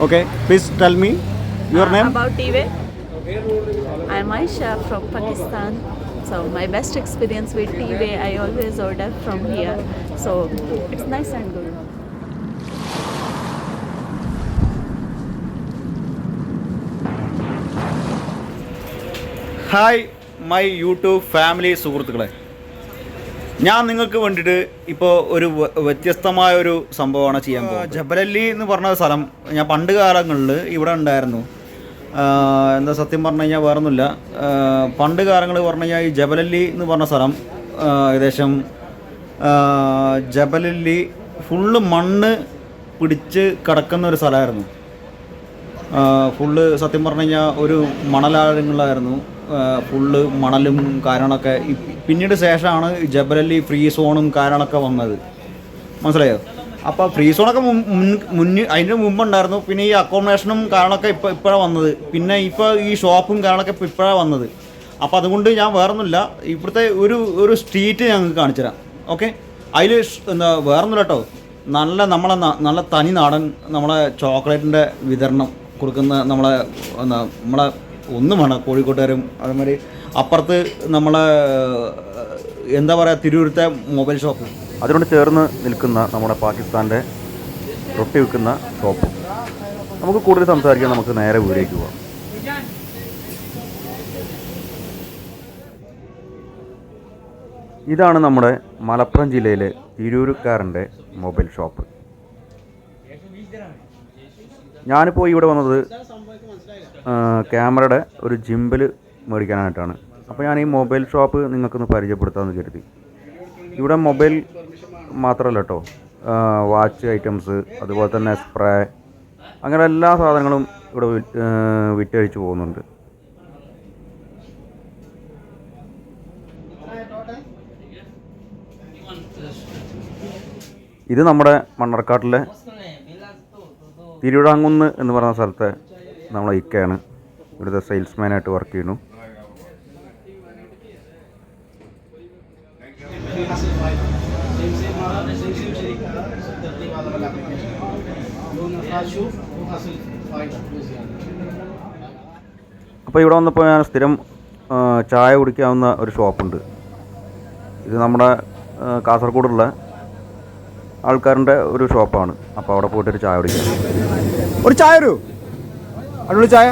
Okay, please tell me your Uh, name. About TV. I'm Aisha from Pakistan. So my best experience with TV, I always order from here. So it's nice and good. Hi my YouTube family സുഹൃത്തുക്കളെ ഞാൻ നിങ്ങൾക്ക് വേണ്ടിയിട്ട് ഇപ്പോൾ ഒരു വ്യത്യസ്തമായ ഒരു സംഭവമാണ് ചെയ്യാൻ പോകുന്നത്. ജബലല്ലി എന്ന് പറഞ്ഞ സ്ഥലം. ഞാൻ പണ്ട് കാലങ്ങളിൽ ഇവിടെ ഉണ്ടായിരുന്നു. എന്താ സത്യം പറഞ്ഞു കഴിഞ്ഞാൽ വേറൊന്നുമില്ല. പണ്ട് കാലങ്ങൾ പറഞ്ഞു കഴിഞ്ഞാൽ ഈ ജബലല്ലി എന്ന് പറഞ്ഞ സ്ഥലം ഏകദേശം ജബലല്ലി ഫുള്ള് മണ്ണ് പിടിച്ച് കിടക്കുന്ന ഒരു സ്ഥലമായിരുന്നു. ഫുള്ള് സത്യം പറഞ്ഞു കഴിഞ്ഞാൽ ഒരു മണലാഴങ്ങളായിരുന്നു ഫുള്ള് മണലും കാര്യങ്ങളൊക്കെ പിന്നീട് ശേഷമാണ് ജബലല്ലി ഫ്രീ സോണും കാര്യങ്ങളൊക്കെ വന്നത്. മനസ്സിലായോ? അപ്പോൾ ഫ്രീ സോണൊക്കെ മുന്നിൽ ഉണ്ടായിരുന്നു മുമ്പുണ്ടായിരുന്നു. പിന്നെ ഈ അക്കോമഡേഷനും കാര്യങ്ങളൊക്കെ ഇപ്പോൾ ഇപ്പോഴാണ് വന്നത്. പിന്നെ ഇപ്പോൾ ഈ ഷോപ്പും കാര്യങ്ങളൊക്കെ ഇപ്പോൾ ഇപ്പോഴാണ് വന്നത്. അപ്പോൾ അതുകൊണ്ട് ഞാൻ വേറൊന്നുമില്ല. ഇവിടുത്തെ ഒരു ഒരു സ്ട്രീറ്റ് ഞങ്ങൾക്ക് കാണിച്ചു തരാം ഓക്കെ അതിൽ എന്താ വേറൊന്നുമില്ല കേട്ടോ നല്ല നമ്മളെ നല്ല തനി നാടൻ നമ്മളെ ചോക്ലേറ്റിന്റെ വിതരണം കൊടുക്കുന്ന നമ്മളെ എന്താ നമ്മളെ ഒന്നും വേണം കോഴിക്കോട്ടുകാരും അതേമാതിരി അപ്പുറത്ത് നമ്മളെ എന്താ പറയുക തിരൂരത്തെ മൊബൈൽ ഷോപ്പ്. അതിനോട് ചേർന്ന് നിൽക്കുന്ന നമ്മുടെ പാകിസ്ഥാന്റെ റൊട്ടി വിൽക്കുന്ന ഷോപ്പ്. നമുക്ക് കൂടുതൽ സംസാരിക്കാൻ നമുക്ക് നേരെ വീടേക്ക് പോവാം. ഇതാണ് നമ്മുടെ മലപ്പുറം ജില്ലയിലെ തിരൂരുക്കാരന്റെ മൊബൈൽ ഷോപ്പ്. ഞാനിപ്പോൾ ഇവിടെ വന്നത് ക്യാമറയുടെ ഒരു ജിമ്പിൽ മേടിക്കാനായിട്ടാണ്. അപ്പോൾ ഞാൻ ഈ മൊബൈൽ ഷോപ്പ് നിങ്ങൾക്കൊന്ന് പരിചയപ്പെടുത്താമെന്ന് കരുതി. ഇവിടെ മൊബൈൽ മാത്രമല്ല കേട്ടോ വാച്ച് ഐറ്റംസ് അതുപോലെ തന്നെ സ്പ്രേ അങ്ങനെ എല്ലാ സാധനങ്ങളും ഇവിടെ വിറ്റഴിച്ച് പോകുന്നുണ്ട്. ഇത് നമ്മുടെ മണ്ണർക്കാട്ടിലെ തിരുവിടാങ്കുന്ന് എന്ന് പറയുന്ന സ്ഥലത്തെ നമ്മളെ ഇക്കയാണ്. ഇവിടുത്തെ സെയിൽസ്മാനായിട്ട് വർക്ക് ചെയ്യുന്നു. അപ്പോൾ ഇവിടെ വന്നപ്പോൾ ഞാൻ സ്ഥിരം ചായ കുടിക്കാവുന്ന ഒരു ഷോപ്പുണ്ട്. ഇത് നമ്മുടെ കാസർഗോഡുള്ള ആൾക്കാരുടെ ഒരു ഷോപ്പാണ്. അപ്പോൾ അവിടെ പോയിട്ട് ഒരു ചായ കുടിക്കാം. ഒരു ചായ ഒരു അടിപൊളി ചായ.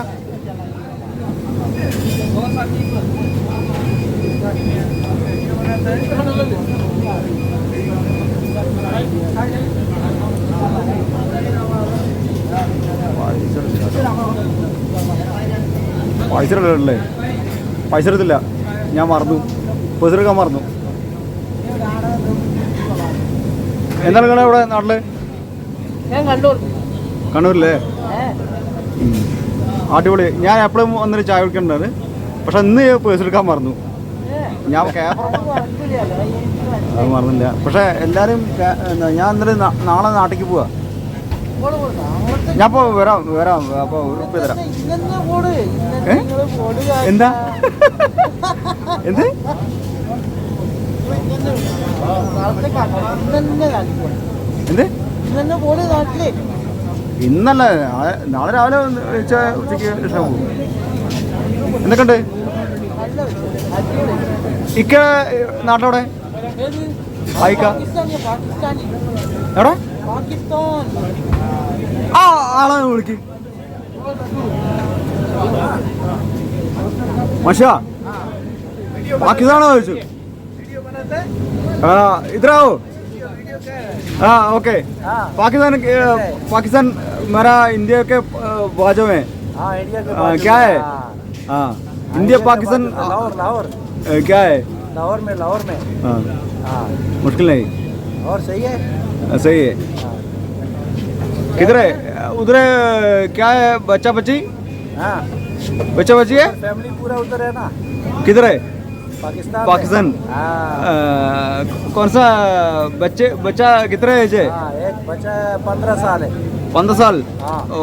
പൈസ എടുക്കല്ലേ പൈസ എടുത്തില്ല. ഞാൻ മറന്നു. പൈസ എടുക്കാൻ മറന്നു. എന്താണ് നിങ്ങളെ ഇവിടെ നാട്ടിൽ കണ്ണൂരില്ലേ. അടിപൊളി. ഞാൻ എപ്പോഴും വന്നിട്ട് ചായ കുടിക്കണ്ടാണ് പക്ഷെ ഇന്ന് പേഴ്സ് എടുക്കാൻ മറന്നു. ഞാൻ അത് മറന്നില്ല. പക്ഷെ എല്ലാരും ഞാൻ ഇന്നലെ നാളെ നാട്ടിലേക്ക് പോവാ. ഞാൻ ഇപ്പോൾ വരാം വരാം. അപ്പോൾ ഒരു ഉറുപ്പ്യ തരാം? എന്താ? എന്ത്? എന്ത്? ഇന്നല്ല നാളെ രാവിലെ ഉച്ച ഉച്ചയ്ക്ക് ശേഷം പോകും എന്തൊക്കെയുണ്ട്? ഇക്ക നാട്ടിലോടെ ആയിക്ക. എവിടെ? ആ ആളെ വിളിക്ക്. മഷ പാകിസ്ഥാനോ ചോദിച്ചു ആ ഇതരാവോ हाँ ओके पाकिस्तान पाकिस्तान मेरा इंडिया के बाजू में. हाँ इंडिया के क्या है? हाँ। हाँ. इंडिया पाकिस्तान में, लाहौर लाहौर. क्या है? लाहौर में लाहौर में. हाँ. हाँ. मुश्किल नहीं. और सही है? सही है. किधर है? उधर क्या है बच्चा बच्ची हाँ. बच्चा बच्ची है? फैमिली पूरा उधर है ना? किधर है? पाकिस्तान में। पाकिस्तान हाँ अ, कौन सा बच्चे बच्चा कितना एज है हाँ एक बच्चा पंद्रह साल है പന്ത് സാൽ ആ. ഓ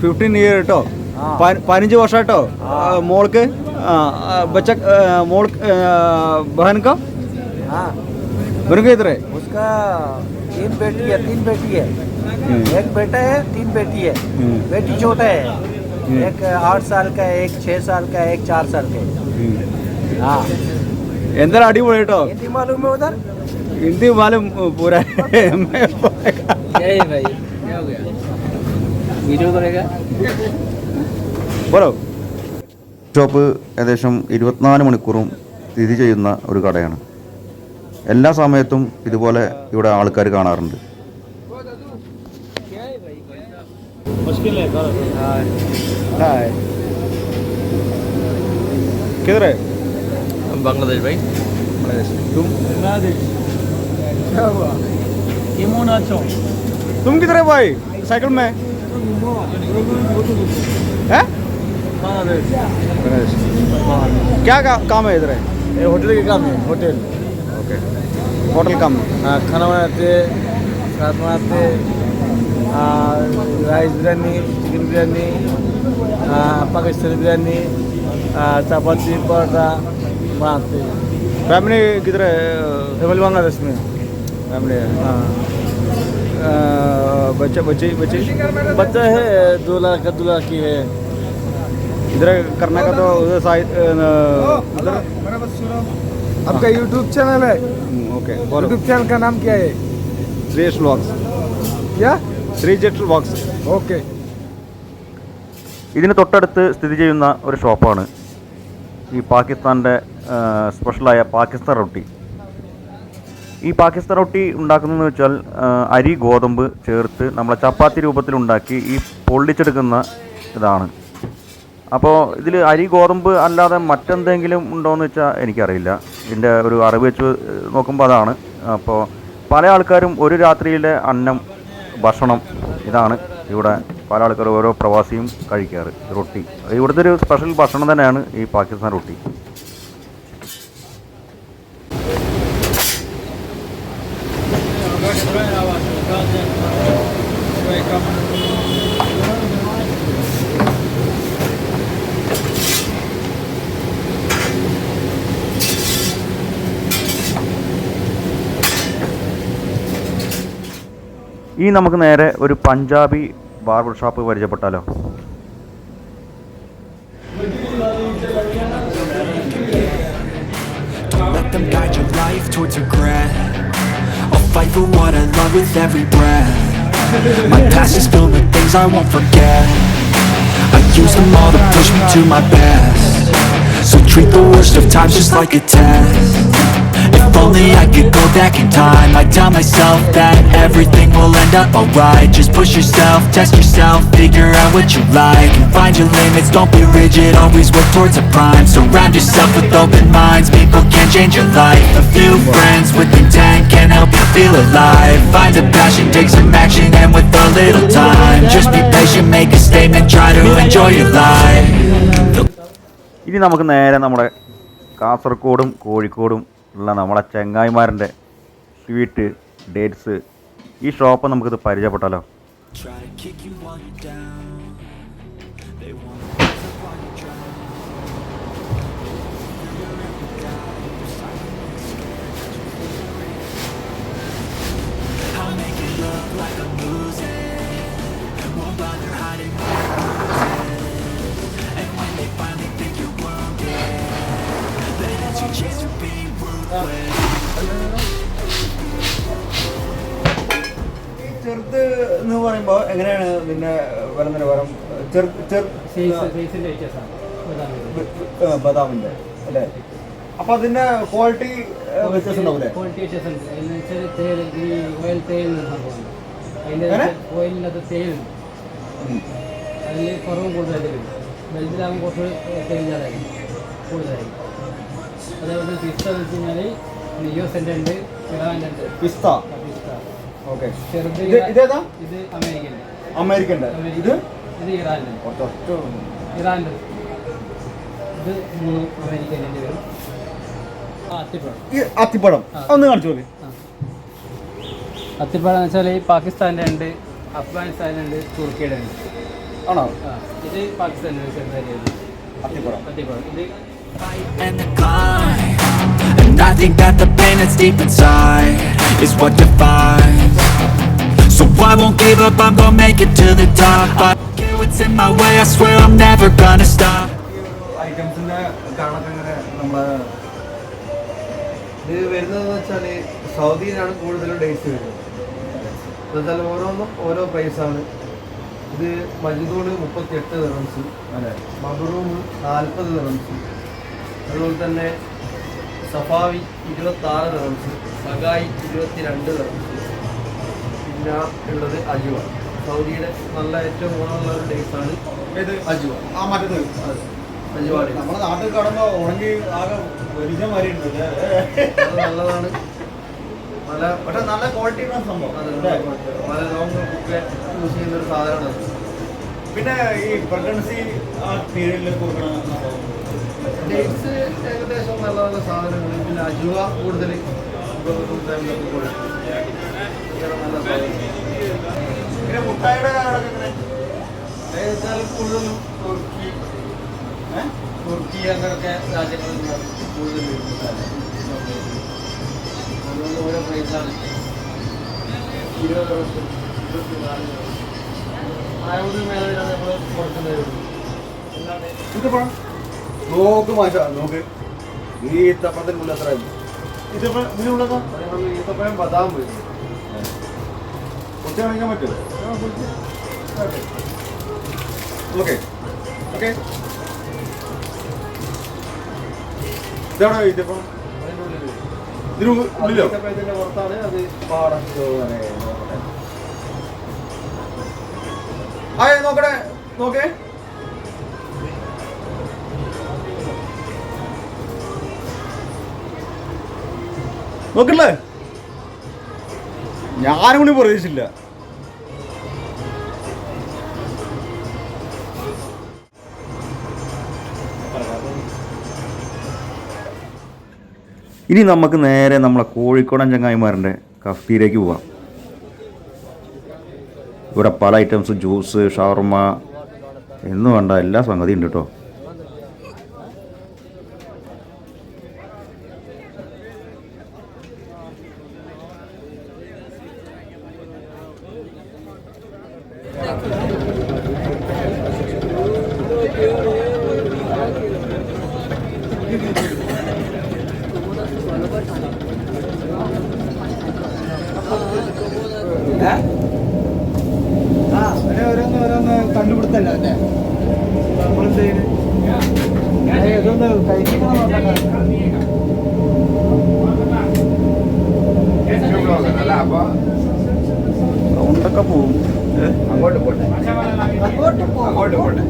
ഫിഫ്റ്റീൻ ഇയർ കേട്ടോ ആ. പ- പതിനഞ്ച് വർഷം കേട്ടോ ആ. മോൾക്ക് ആ, ആ, ബച്ച ആ, മോൾ ബഹൻ का हाँ बहन का इधर है उसका तीन बेटी है तीन बेटी है हम्म। एक बेटा है तीन बेटी है हम्म। बेटी छोटा है एक आठ साल का है एक छः साल का है एक चार साल का है हाँ എന്തായാലും അടിപൊളി കേട്ടോ. ഹിന്ദി മാലും പൂരാ. ഷോപ്പ് ഏകദേശം ഇരുപത്തിനാല് മണിക്കൂറും സ്ഥിതി ചെയ്യുന്ന ഒരു കടയാണ്. എല്ലാ സമയത്തും ഇതുപോലെ ഇവിടെ ആൾക്കാർ കാണാറുണ്ട്. കിതറേ किधर है बांग्लादेश भाई बांग्लादेश तुम क्या हुआ तुम किधर है भाई साइकिल में हैं बांग्लादेश क्या का, काम है इधर है ये होटल के काम है होटल ओके होटल काम हाँ खाना बनाते साथ बनाते हाँ, राइस बिरयानी चिकन बिरयानी हाँ, पाकिस्तानी बिरयानी हाँ, चपाती पराठा बनाते फैमिली किधर है फैमिली बांग्लादेश में फैमिली है हाँ अ, बच्चे बच्चे बच्चे बच्चा है दो लड़का दो लड़की है इधर करने का तो उधर साइड उधर आपका यूट्यूब चैनल है हम्म, ओके बोलो यूट्यूब चैनल का नाम क्या है श्री व्लॉग्स क्या श्री जेट व्लॉग्स ओके ഇതിന് തൊട്ടടുത്ത് സ്ഥിതി ചെയ്യുന്ന ഒരു ഷോപ്പാണ് ഈ പാകിസ്ഥാന്റെ സ്പെഷ്യലായ പാകിസ്ഥാൻ റൊട്ടി. ഈ പാകിസ്ഥാൻ റൊട്ടി ഉണ്ടാക്കുന്നതെന്ന് വെച്ചാൽ അരി ഗോതമ്പ് ചേർത്ത് നമ്മളെ ചപ്പാത്തി രൂപത്തിലുണ്ടാക്കി ഈ പൊള്ളിച്ചെടുക്കുന്ന ഇതാണ്. അപ്പോൾ ഇതിൽ അരി ഗോതമ്പ് അല്ലാതെ മറ്റെന്തെങ്കിലും ഉണ്ടോയെന്ന് വെച്ചാൽ എനിക്കറിയില്ല. ഇതിന്റെ ഒരു അറിവ് വെച്ച് നോക്കുമ്പോൾ അതാണ്. അപ്പോൾ പല ആൾക്കാരും ഒരു രാത്രിയിലെ അന്നം ഭക്ഷണം ഇതാണ് ഇവിടെ പല ആൾക്കാർ ഓരോ പ്രവാസിയും കഴിക്കാറ് റൊട്ടി. ഇവിടുത്തെ ഒരു സ്പെഷ്യൽ ഭക്ഷണം തന്നെയാണ് ഈ പാകിസ്ഥാൻ റൊട്ടി. ഈ നമുക്ക് നേരെ ഒരു Punjabi barber shop പരിചയപ്പെട്ടാലോ Don't let them guide your life towards regret I'll fight for what I love with every breath My past is filled with things I won't forget I use them all to push me to my best So treat the worst of times just like a test If only I could go back in time I'd tell myself that everything will end up alright Just push yourself, test yourself, figure out what you like And find your limits, don't be rigid, always work towards a prime Surround yourself with open minds, people can change your life A few friends with intent can help you feel alive Find a passion, take some action and with a little time Just be patient, make a statement, try to enjoy your life ഇനി നമുക്ക് നേരെ നമ്മുടെ കാസർഗോഡും കോഴിക്കോടും ഉള്ള നമ്മളെ ചെങ്ങായിമാരന്റെ sweet dates ഈ shop നമുക്കിത് പരിചയപ്പെട്ടാലോ? പിന്നെ വില നിലവാരം ചെറു ചെറു ബദാമിന്റെ അല്ലേ? അപ്പൊ അതിന്റെ ക്വാളിറ്റി വ്യത്യാസം ഉണ്ടാവില്ലേ ക്വാളിറ്റി ഈ ഓയിൽ തേൽ എന്ന സംഭവമാണ് അതിന്റെ എങ്ങനെ? ഓയിലിനകത്ത് തേൽ അതിൽ കുറവ് കൂടുതലായിട്ട് വരും വലുതിലാകുമ്പോൾ കുറച്ച് തേൽ ജാതായിരിക്കും കൂടുതലായിരിക്കും. അതേപോലെ പിസ്ത എന്ന് വെച്ച് കഴിഞ്ഞാൽ യുഎസിന്റെ ഉണ്ട് ഇറാന്റെ ഉണ്ട്. പിസ്ത? പിസ്ത. ഓക്കെ. ചെറുത് ഇത് ഇതേതാ? ഇത് അമേരിക്കന്റെ. അമേരിക്കന്റെ. ഇത്? ഇത് ഇറാന്റെ. ഒറ്റ ഇറാന്റെ. ഇത് മൂന്ന് അമേരിക്കന്റെ വരും അത്തിപ്പഴം. ഒന്ന് കാണിച്ചു നോക്കി. അത്തിപ്പഴം എന്ന് വെച്ചാൽ ഈ പാകിസ്ഥാന്റെ ഉണ്ട് അഫ്ഗാനിസ്ഥാന്റെ ഉണ്ട് തുർക്കിയുടെ ഉണ്ട്. ആണോ? ആ ഇത് പാകിസ്ഥാന്റെ അത്തിപ്പഴം. അത്തിപ്പഴം. ഇത് and the climb And I think that the pain that's deep inside Is what defines So I won't give up, I'm gonna make it to the top. I don't care what's in my way, I swear I'm never gonna stop. ഇത് വരുന്നതെന്ന് വെച്ചാൽ സൗദിയിലാണ് കൂടുതലും dates വരുന്നത്. എന്നുവെച്ചാൽ ഓരോന്നും ഓരോ പ്രൈസാണ് ഇത് മജിദൂണ് മുപ്പത്തി എട്ട് ദിറംസ് മബറൂം നാൽപ്പത് ദിറംസ് അതുപോലെ തന്നെ സഫാവി ഇരുപത്തി ആറ് ദിറംസ് സഗായി ഇരുപത്തി രണ്ട് ദിറംസ് പിന്നെ ഉള്ളത് അജുവ. സൗദിയുടെ നല്ല ഏറ്റവും ഗുണമുള്ള ഒരു ഡേറ്റ്സാണ് ഏത്? അജുവ. ആ മറ്റത് അജുവ. നമ്മുടെ നാട്ടിൽ കടന്നോ ഉണങ്ങി ആകെ വലിയ മാറിയിട്ടുണ്ട് നല്ലതാണ്. പല പക്ഷെ നല്ല ക്വാളിറ്റി ഉള്ള സംഭവം? പല ലോങ് ഒക്കെ യൂസ് ചെയ്യുന്ന ഒരു സാധനമാണ് പിന്നെ ഈ പ്രഗ്നൻസി ആ പീരീഡിൽ കൊടുക്കണം ഡേറ്റ്സ് ഏകദേശം നല്ല നല്ല സാധനങ്ങൾ പിന്നെ അജുവ കൂടുതൽ കൊടുക്കും പിന്നെ മുട്ടായിയുടെ കാർഡൊക്കെ എങ്ങനെ? ഏകദേശം കൂടുതലും തുർക്കി? തുർക്കി അങ്ങനെയൊക്കെ രാജ്യങ്ങളിൽ കൂടുതൽ വരുന്നത്. ഓരോന്നും ഓരോ പ്രൈസാണ് ഇരുപത് ദിവസം ഇരുപത്തിനാല് ആയോട് മേഖലയിലാണ് നമ്മൾ കൊടുക്കുന്നത്. ഇതിപ്പോ നോക്ക് മാറ്റാ നോക്ക്. ഈ തപ്പത്തിനുള്ളിൽ എത്ര ഇതിപ്പോ ഇതിനുള്ളതോ? ഈത്തപ്പഴം ബദാം വരും. കാണിക്കാൻ പറ്റുമോ? ഓക്കെ. ഓക്കെ. ഇതെവിടെ ഇതിപ്പം ഇതിന് ഉള്ളിലോ? പുറത്താണ്. അത് പാടം നോക്കട്ടെ. നോക്കേ. നോക്കല്ലേ ഞാനും കൂടി പ്രതീക്ഷിച്ചില്ല. ഇനി നമുക്ക് നേരെ നമ്മളെ കോഴിക്കോടൻ ചങ്ങായിമാരുടെ കഫ്തിയിലേക്ക് പോവാം. ഇവിടെ പല ഐറ്റംസ് ജ്യൂസ് ഷവർമ എന്ന് വേണ്ട എല്ലാ സംഗതിയും ഉണ്ട് കേട്ടോ ഓരോന്ന് ഓരോന്ന് കണ്ടുപിടുത്തല്ല അല്ലേ? നമ്മളെന്ത് ചെയ്യുന്നത് ഇതൊന്ന് കഴിക്കണം സൗണ്ടൊക്കെ പോവും. അങ്ങോട്ട് പോട്ടെ. അങ്ങോട്ട് പോട്ടെ.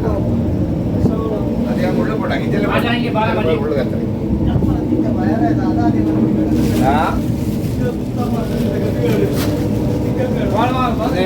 അത് ഞാൻ ഉള്ളിൽ പോട്ടെ. അങ്ങനെ ഉള്ളു കത്തറി ആ? അതെ.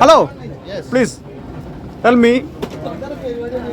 Hello. Yes. Please tell me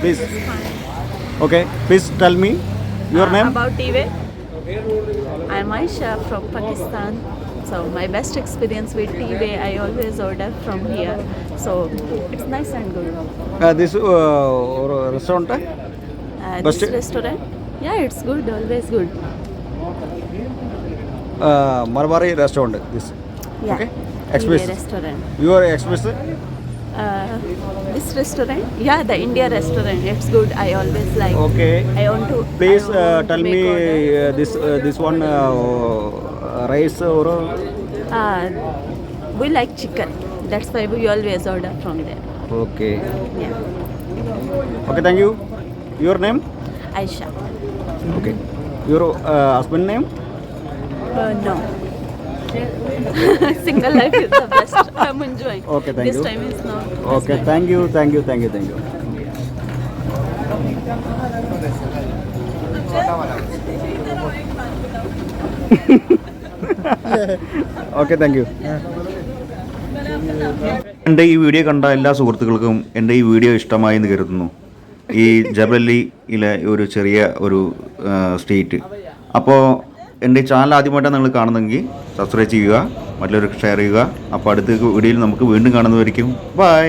Please. Okay. Please tell me your uh, name. About TV. I'm Aisha from Pakistan. So my best experience with TV, I always order from here. So it's nice and good. Uh, this uh, uh restaurant? Uh, uh this restaurant? Yeah, it's good. Always good. Uh, Marwari restaurant. This. Yeah. Okay. Express. Your express this restaurant? Yeah, the India restaurant. It's good. I always like. Okay. I want to. Please want uh, to tell me uh, this uh, this one uh, uh rice or. Uh, uh, we like chicken. That's why we always order from there. Okay. Yeah. Okay. Thank you. Your name? Aisha. Okay. Your uh, husband name? Uh, no. Single life is the best. I'm enjoying. Okay, thank this you. time is not. Okay thank you thank you thank you thank you okay thank you എന്റെ ഈ video കണ്ട എല്ലാ സുഹൃത്തുക്കൾക്കും എന്റെ ഈ video ഇഷ്ടമായി എന്ന് കരുതുന്നു ഈ ജബലിയിലെ ഒരു ചെറിയ ഒരു സ്റ്റേറ്റ് സ്ട്രീറ്റ് അപ്പോൾ എന്റെ ചാനൽ ആദ്യമായിട്ടാണ് നിങ്ങൾ കാണുന്നതെങ്കിൽ സബ്സ്ക്രൈബ് ചെയ്യുക മറ്റുള്ളവർക്ക് ഷെയർ ചെയ്യുക. അപ്പോൾ അടുത്ത വീഡിയോയിൽ നമുക്ക് വീണ്ടും കാണുന്നതായിരിക്കും ബൈ